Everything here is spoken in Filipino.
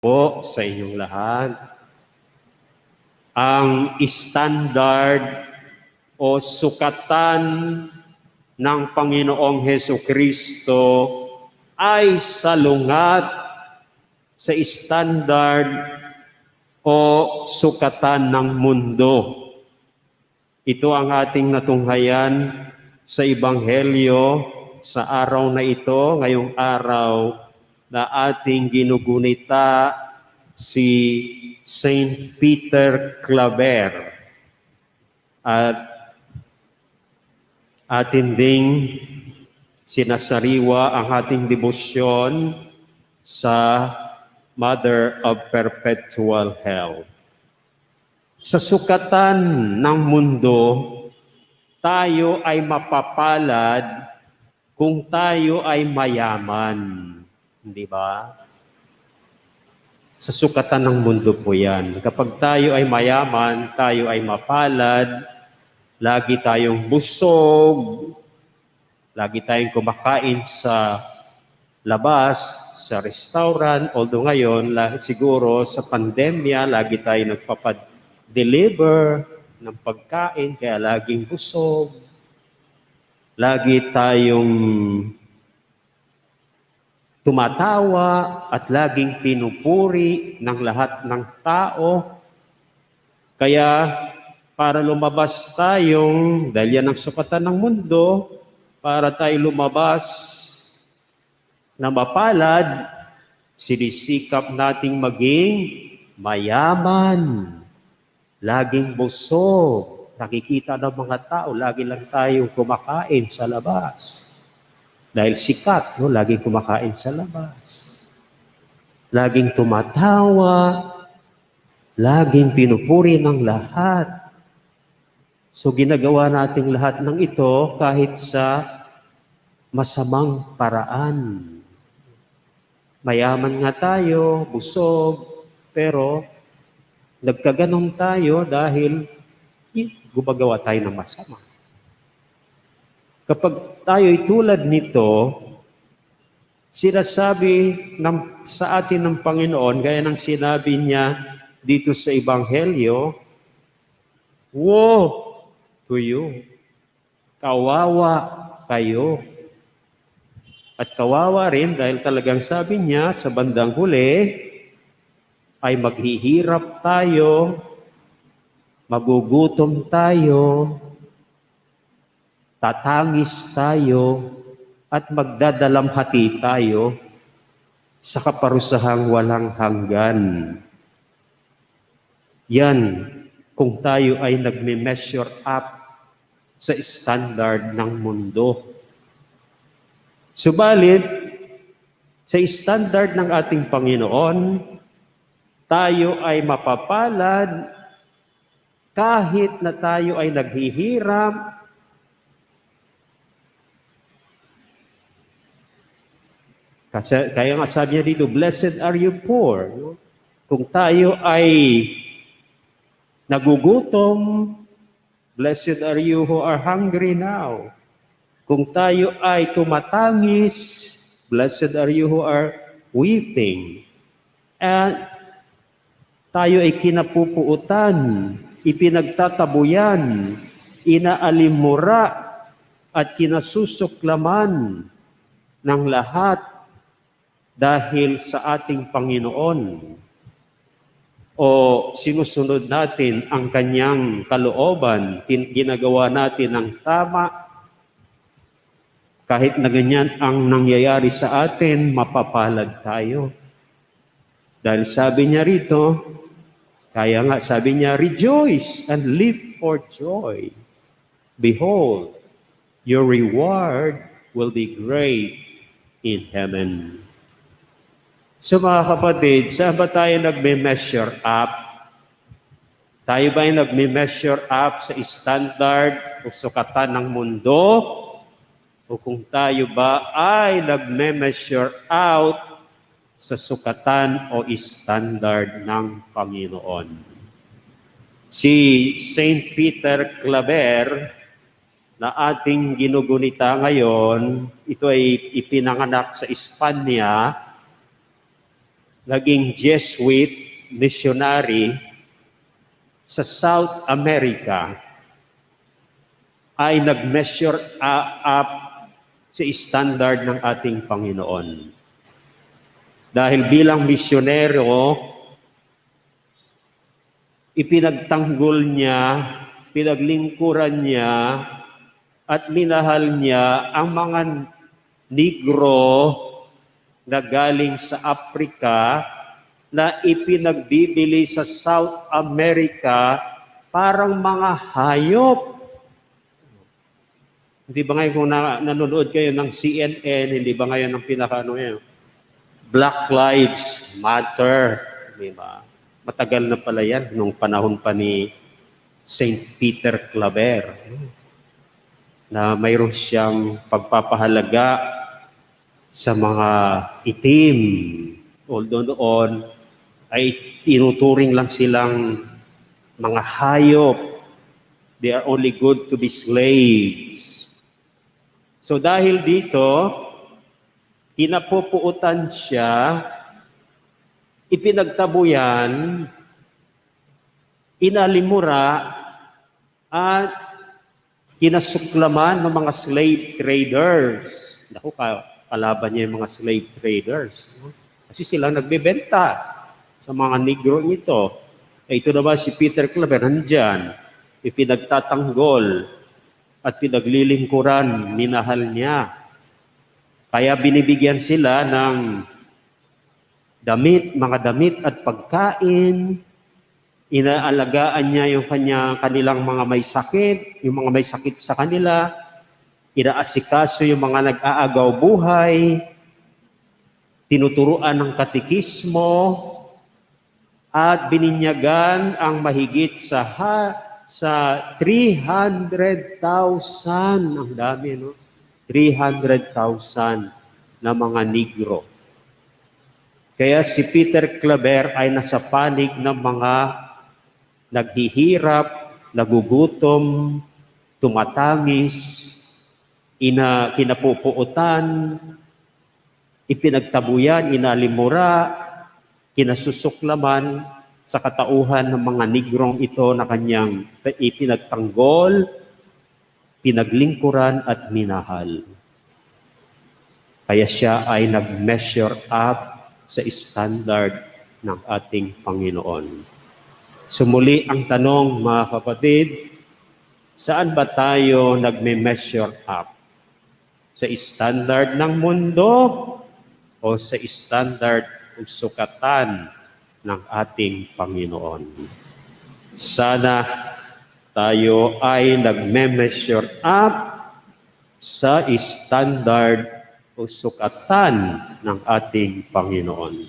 po sa inyong lahat. Ang standard o sukatan ng Panginoong Heso Kristo ay salungat sa standard o sukatan ng mundo. Ito ang ating natunghayan sa Ebanghelyo sa araw na ito, ngayong araw na ating ginugunita si Saint Peter Claver. At atin ding sinasariwa ang ating debosyon sa Mother of Perpetual Health. Sa sukatan ng mundo, tayo ay mapapalad kung tayo ay mayaman. Hindi ba? Sa sukatan ng mundo po yan. Kapag tayo ay mayaman, tayo ay mapalad, lagi tayong busog, lagi tayong kumakain sa labas, sa restaurant, although ngayon, siguro sa pandemya, lagi tayo nagpapadeliver ng pagkain, kaya laging busog. Lagi tayong tumatawa at laging pinupuri ng lahat ng tao. Kaya para lumabas tayong, dahil yan ang sukatan ng mundo, para tayo lumabas na mapalad, sinisikap nating maging mayaman, laging busog. Nakikita ng mga tao, lagi lang tayong kumakain sa labas. Dahil sikat, no? laging kumakain sa labas. Laging tumatawa, laging pinupuri ng lahat. So ginagawa nating lahat ng ito kahit sa masamang paraan. Mayaman nga tayo, busog, pero nagkaganon tayo dahil eh, gumagawa tayo ng masama. Kapag tayo'y tulad nito, sinasabi ng, sa atin ng Panginoon, gaya ng sinabi niya dito sa Ebanghelyo, Woe to you! Kawawa kayo. At kawawa rin dahil talagang sabi niya sa bandang huli, ay maghihirap tayo, magugutom tayo, tatangis tayo, at magdadalamhati tayo sa kaparusahang walang hanggan. Yan kung tayo ay nagme-measure up sa standard ng mundo. Subalit, sa standard ng ating Panginoon, tayo ay mapapalad kahit na tayo ay naghihirap, Kasi, kaya nga sabi niya dito, blessed are you poor. Kung tayo ay nagugutom, blessed are you who are hungry now. Kung tayo ay tumatangis, blessed are you who are weeping. At tayo ay kinapupuutan, ipinagtatabuyan, inaalimura, at kinasusuklaman ng lahat dahil sa ating Panginoon o sinusunod natin ang kanyang kalooban, ginagawa natin ang tama, kahit na ganyan ang nangyayari sa atin, mapapalad tayo. Dahil sabi niya rito, kaya nga sabi niya, rejoice and live for joy. Behold, your reward will be great in heaven. So mga kapatid, saan ba tayo nagme-measure up? Tayo ba ay nagme-measure up sa standard o sukatan ng mundo? O kung tayo ba ay nagme-measure out sa sukatan o standard ng Panginoon? Si Saint Peter Claver na ating ginugunita ngayon, ito ay ipinanganak sa Espanya naging Jesuit missionary sa South America ay nag-measure up sa standard ng ating Panginoon. Dahil bilang misyonero, ipinagtanggol niya, pinaglingkuran niya, at minahal niya ang mga negro na galing sa Afrika na ipinagbibili sa South America parang mga hayop. Hindi ba ngayon kung na, nanonood kayo ng CNN, hindi ba ngayon ang pinaka ano yun? Black Lives Matter. Di ba? Matagal na pala yan, nung panahon pa ni St. Peter Claver. Na mayroon siyang pagpapahalaga sa mga itim. Although noon ay tinuturing lang silang mga hayop. They are only good to be slaves. So dahil dito, kinapupuutan siya, ipinagtabuyan, inalimura, at kinasuklaman ng mga slave traders. Naku, ka- kalaban niya yung mga slave traders. no? Kasi sila nagbebenta sa mga negro nito. Eh, ito naman si Peter Claver, nandyan, ipinagtatanggol at pinaglilingkuran, minahal niya. Kaya binibigyan sila ng damit, mga damit at pagkain. Inaalagaan niya yung kanya, kanilang mga may sakit, yung mga may sakit sa kanila. Inaasikaso yung mga nag-aagaw buhay. Tinuturuan ng katikismo at bininyagan ang mahigit sa ha, sa 300,000 ang dami no 300,000 na mga negro. Kaya si Peter Claver ay nasa panig ng mga naghihirap, nagugutom, tumatangis, ina kinapupuutan, ipinagtabuyan, inalimura, kinasusuklaman sa katauhan ng mga nigrong ito na kanyang ipinagtanggol, pinaglingkuran at minahal. Kaya siya ay nag-measure up sa standard ng ating Panginoon. Sumuli ang tanong, mga kapatid, saan ba tayo nagme-measure up? Sa standard ng mundo o sa standard o sukatan ng ating Panginoon? Sana tayo ay nagme-measure up sa standard o sukatan ng ating Panginoon.